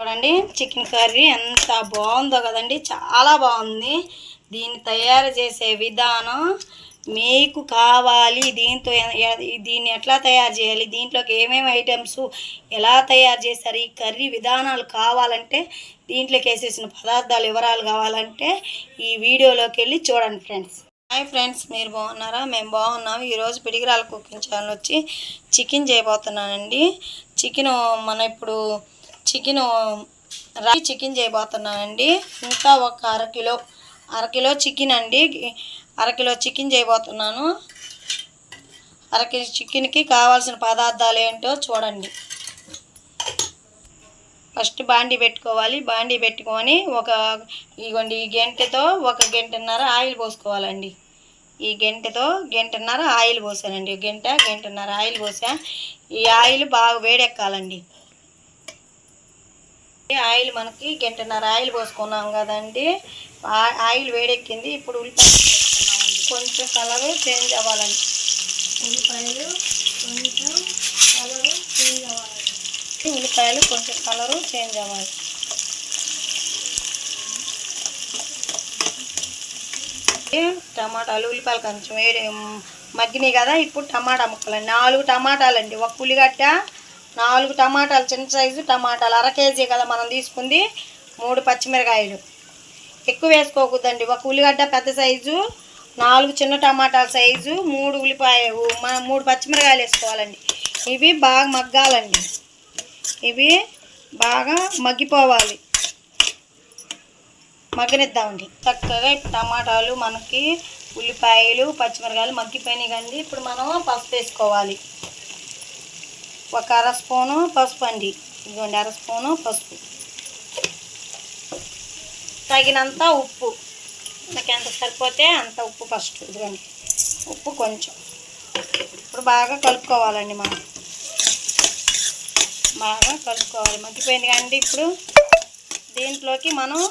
చూడండి chicken curry ఎంత బాగుందో కదండి. చాలా బాగుంది. దీన్ని తయారు చేసే విధానం మీకు కావాలి. దీంతో దీన్ని ఎట్లా తయారు చేయాలి? దీంట్లోకి ఏమేమి ఐటమ్స్ ఎలా తయారు చేశారు? ఈ కర్రీ విధానాలు కావాలంటే దీంట్లోకి వేసేసిన పదార్థాలు వివరాలు కావాలంటే ఈ వీడియోలోకి వెళ్ళి చూడండి ఫ్రెండ్స్. హాయ్ ఫ్రెండ్స్ మీరు బాగున్నారా? మేము బాగున్నాము. ఈరోజు పిడిగిరాల కుకింగ్ ఛానల్ వచ్చి చికెన్ చేయబోతున్నానండి. చికెన్ మన ఇప్పుడు చికెన్ రై చికెన్ చేయబోతున్నానండి. ఇంకా ఒక అరకిలో అరకిలో చికెన్ అండి. అరకిలో చికెన్ చేయబోతున్నాను. అరకిలో చికెన్కి కావాల్సిన పదార్థాలు ఏంటో చూడండి. ఫస్ట్ బాండీ పెట్టుకోవాలి. బాండీ పెట్టుకొని ఒక ఇగోండి ఈ గంటతో ఒక గంటన్నర ఆయిల్ పోసుకోవాలండి. ఈ గంటతో గంటన్నర ఆయిల్ పోసానండి. గంట గంటన్నర ఆయిల్ పోసా. ఈ ఆయిల్ బాగా వేడెక్కాలండి. ఆయిల్ మనకి గంటన్నర ఆయిల్ పోసుకున్నాం కదండి. ఆయిల్ వేడెక్కింది. ఇప్పుడు ఉల్లిపాయలు వేసుకున్నామండి. కొంచెం కలర్ చేంజ్ అవ్వాలండి. ఉల్లిపాయలు కొంచెం కలర్ చేంజ్ అవ్వాలండి. ఉల్లిపాయలు కొంచెం కలరు చేంజ్ అవ్వాలి. టమాటాలు ఉల్లిపాయలు కొంచెం వేడి మగ్గినాయి కదా. ఇప్పుడు టమాటా ముక్కలు నాలుగు టమాటాలండి. ఒక ఉల్లిగడ్డ నాలుగు టమాటాలు చిన్న సైజు టమాటాలు. అర కేజీ కదా మనం తీసుకుంది మూడు పచ్చిమిరకాయలు. ఎక్కువ వేసుకోకూడదండి. ఒక ఉల్లిగడ్డ పెద్ద సైజు నాలుగు చిన్న టమాటాల సైజు మూడు ఉల్లిపాయ మన మూడు పచ్చిమిరకాయలు వేసుకోవాలండి. ఇవి బాగా మగ్గాలండి. ఇవి బాగా మగ్గిపోవాలి. మగ్గనిద్దామండి. చక్కగా టమాటాలు మనకి ఉల్లిపాయలు పచ్చిమిరకాయలు మగ్గిపోయినాయి కండి ఇప్పుడు మనం పసుపు వేసుకోవాలి. ఒక అర స్పూను పసుపు అండి. ఇదిగోండి అర స్పూను పసుపు. తగినంత ఉప్పు. మనకి ఎంత సరిపోతే అంత ఉప్పు ఫస్ట్. ఇదిగోండి ఉప్పు కొంచెం. ఇప్పుడు బాగా కలుపుకోవాలండి మనం. బాగా కలుపుకోవాలి. మగ్గిపోయింది కదండి ఇప్పుడు. దీంట్లోకి మనం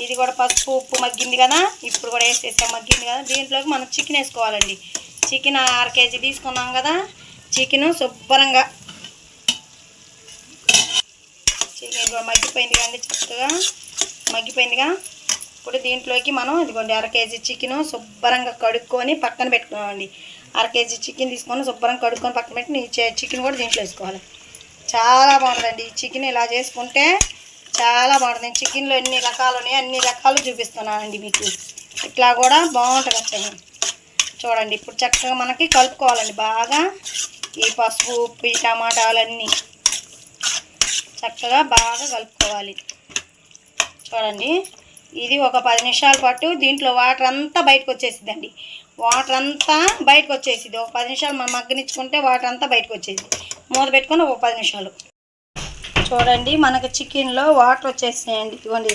ఇది కూడా పసుపు ఉప్పు మగ్గింది కదా. ఇప్పుడు కూడా వేసేస్తాం మగ్గింది కదా. దీంట్లోకి మనం చికెన్ వేసుకోవాలండి. చికెన్ అర కేజీ తీసుకున్నాం కదా. చికెన్ శుభ్రంగా చికెన్ మగ్గిపోయింది కదండి చక్కగా. మగ్గిపోయిందిగా. ఇప్పుడు దీంట్లోకి మనం ఇదిగోండి అర కేజీ చికెన్ శుభ్రంగా కడుక్కొని పక్కన పెట్టుకోవాలి అర కేజీ చికెన్ తీసుకొని శుభ్రంగా కడుక్కొని పక్కన పెట్టి చికెన్ కూడా దీంట్లో వేసుకోవాలి. చాలా బాగుంటుందండి ఈ చికెన్ ఇలా చేసుకుంటే చాలా బాగుంటుంది. చికెన్లో ఎన్ని రకాలు ఉన్నాయి అన్ని రకాలు చూపిస్తున్నానండి మీకు. ఇట్లా కూడా బాగుంటుంది అసలు చూడండి ఇప్పుడు చక్కగా మనకి కలుపుకోవాలండి బాగా. ఈ పసుపు ఉప్పు ఈ టమాటాలన్నీ. చక్కగా బాగా కలుపుకోవాలి. చూడండి. ఇది ఒక పది నిమిషాల పాటు దీంట్లో వాటర్ అంతా బయటకు వచ్చేసిద్దండి. వాటర్ అంతా బయటకు వచ్చేసిద్ది. ఒక పది నిమిషాలు మనం మగ్గనిచ్చుకుంటే వాటర్ అంతా బయటకు వచ్చేది మూత పెట్టుకొని ఒక పది నిమిషాలు. చూడండి మనకు చికెన్లో వాటర్ వచ్చేసినాయండి. ఇదిగోండి.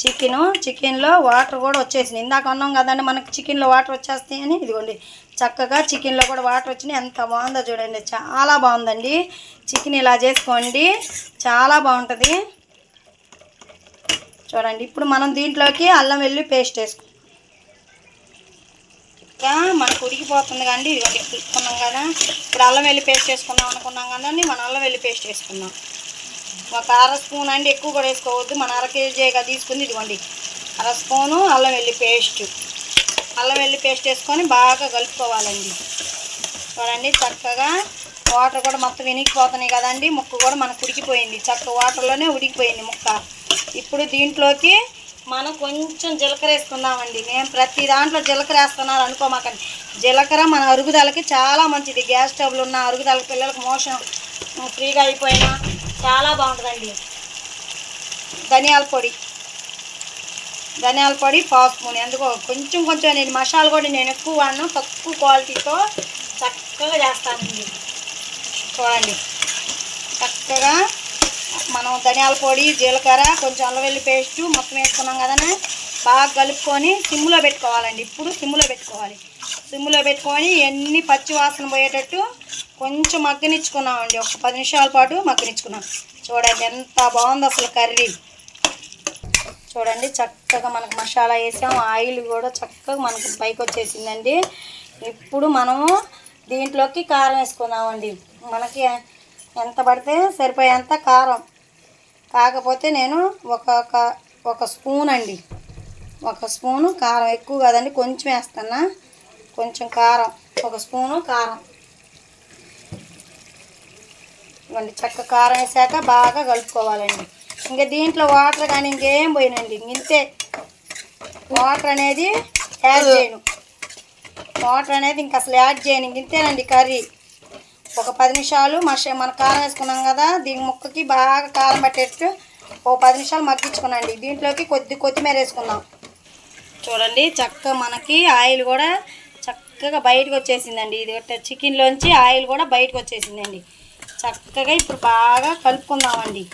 చికెను చికెన్లో వాటర్ కూడా వచ్చేసింది ఇందాక అన్నాం కదండి మనకి చికెన్లో వాటర్ వచ్చేస్తాయని. ఇదిగోండి. చక్కగా చికెన్లో కూడా వాటర్ వచ్చినాయి. ఎంత బాగుందో చూడండి. చాలా బాగుందండి. చికెన్ ఇలా చేసుకోండి. చాలా బాగుంటుంది. చూడండి. ఇప్పుడు మనం దీంట్లోకి అల్లం వెల్లి పేస్ట్ వేసుకుంటాం ఇంకా మనకు ఉడికిపోతుంది కానీ ఇదిగోండి తీసుకున్నాం కదా. ఇప్పుడు అల్లం వెల్లి పేస్ట్ వేసుకుందాం అనుకున్నాం కదండి. మన అల్లం వెల్లి పేస్ట్ వేసుకుందాం. ఒక అర స్పూన్ అండి. ఎక్కువ కూడా వేసుకోవద్దు. మన అర కేజీగా తీసుకుంది. ఇదిగోండి. అర స్పూను అల్లం వెల్లి పేస్ట్. అల్లం వెల్లి పేస్ట్ వేసుకొని బాగా కలుపుకోవాలండి. చూడండి చక్కగా వాటర్ కూడా మొత్తం వినిగిపోతున్నాయి కదండి. ముక్క కూడా మనకు ఉడికిపోయింది. చక్క వాటర్లోనే ఉడికిపోయింది ముక్క. ఇప్పుడు దీంట్లోకి మనం కొంచెం జీలకర్ర వేసుకుందామండి. నేను ప్రతి దాంట్లో జీలకర్ర వేస్తున్నారు అనుకోమాకండి. జీలకర్ర మన అరుగుదలకి చాలా మంచిది. గ్యాస్ స్టవ్లు ఉన్న అరుగుదల పిల్లలకు మోషన్ ఫ్రీగా అయిపోయినా చాలా బాగుంటుందండి. ధనియాల పొడి. ధనియాల పొడి పావు స్పూన్. ఎందుకో కొంచెం కొంచెం నేను మసాలా కూడా నేను ఎక్కువ వాడిన తక్కువ క్వాలిటీతో చక్కగా చేస్తానండి. చూడండి. చక్కగా మనం ధనియాల పొడి జీలకర్ర కొంచెం అల్లవెల్లి పేస్టు మొత్తం వేసుకున్నాం కదనే బాగా కలుపుకొని సిమ్లో పెట్టుకోవాలండి. ఇప్పుడు సిమ్లో పెట్టుకోవాలి. సిమ్లో పెట్టుకొని ఎన్ని పచ్చి వాసన పోయేటట్టు కొంచెం మగ్గనిచ్చుకున్నామండి. ఒక పది నిమిషాల పాటు మగ్గనిచ్చుకున్నాం. చూడండి ఎంత బాగుంది అసలు కర్రీ. చూడండి చక్కగా మనకు మసాలా వేసాం ఆయిల్ కూడా చక్కగా మనకు పైకి వచ్చేసిందండి. ఇప్పుడు మనము దీంట్లోకి కారం వేసుకుందామండి. మనకి ఎంత పడితే సరిపోయేంత కారం. కాకపోతే నేను ఒక ఒక- స్పూన్ అండి. ఒక స్పూను కారం ఎక్కువ కాదండి కొంచెం వేస్తున్నా. కొంచెం కారం ఒక స్పూను కారం. ఇవ్వండి చక్క కారం వేసాక బాగా కలుపుకోవాలండి. ఇంకా దీంట్లో వాటర్ కానీ ఇంకేం పోయినండి ఇంతే. వాటర్ అనేది యాడ్ చేయను. వాటర్ అనేది ఇంక అసలు యాడ్ చేయను. ఇంతేనండి కర్రీ. ఒక పది నిమిషాలు మష మన కారం వేసుకున్నాం కదా దీని ముక్కకి బాగా కారం పట్టేట్టు ఓ పది నిమిషాలు మగ్గించుకున్నాండి. దీంట్లోకి కొద్ది కొత్తిమీర వేసుకుందాం. చూడండి చక్కగా మనకి ఆయిల్ కూడా చక్కగా బయటకు వచ్చేసిందండి. ఇది ఒకటి చికెన్లోంచి ఆయిల్ కూడా బయటకు వచ్చేసిందండి. చక్కగా ఇప్పుడు బాగా కలుపుకుందామండి.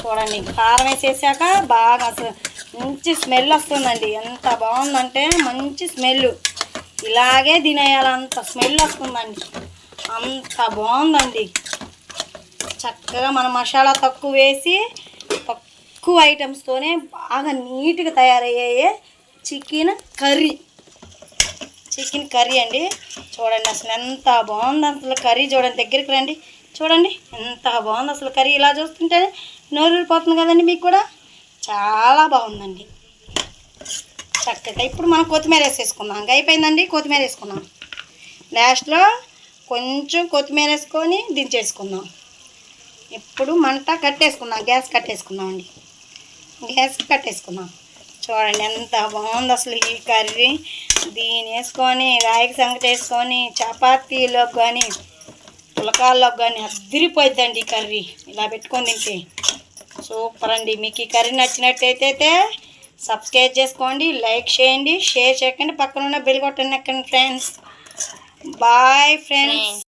చూడండి. కారం వేసేసాక బాగా అసలు మంచి స్మెల్ వస్తుందండి. ఎంత బాగుందంటే మంచి స్మెల్. ఇలాగే తినేయాలంత అంత స్మెల్ వస్తుందండి. అంత బాగుందండి. చక్కగా మన మసాలా తక్కువ వేసి తక్కువ ఐటమ్స్తోనే బాగా నీట్గా తయారయ్యే చికెన్ కర్రీ. చికెన్ కర్రీ అండి. చూడండి అసలు ఎంత బాగుంది అసలు కర్రీ. చూడండి దగ్గరికి రండి. చూడండి ఎంత బాగుంది అసలు కర్రీ. ఇలా చూస్తుంటే నోరూరిపోతుంది కదండి మీకు కూడా? చాలా బాగుందండి. చక్కగా ఇప్పుడు మనం కొత్తిమీర వేసేసుకుందాం. అయిపోయిందండి కొత్తిమీర వేసుకుందాం. లాస్ట్లో కొంచెం కొత్తిమీర వేసుకొని దించేసుకుందాం. ఇప్పుడు మంట కట్టేసుకుందాం. గ్యాస్ కట్టేసుకుందాం అండి గ్యాస్ కట్టేసుకుందాం. చూడండి ఎంత బాగుంది అసలు ఈ కర్రీ. దీని వేసుకొని రాయికి సంగతి వేసుకొని చపాతీలోకి కానీ పులకాల్లోకి కానీ అద్దరిపోద్దండి ఈ కర్రీ. ఇలా పెట్టుకొని తింటే సూపర్ అండి. మీకు ఈ కర్రీ నచ్చినట్టయితే సబ్స్క్రైబ్ చేసుకోండి లైక్ చేయండి షేర్ చేయకండి. పక్కన ఉన్న బెల్ కొట్టండి ఫ్రెండ్స్. Bye friends.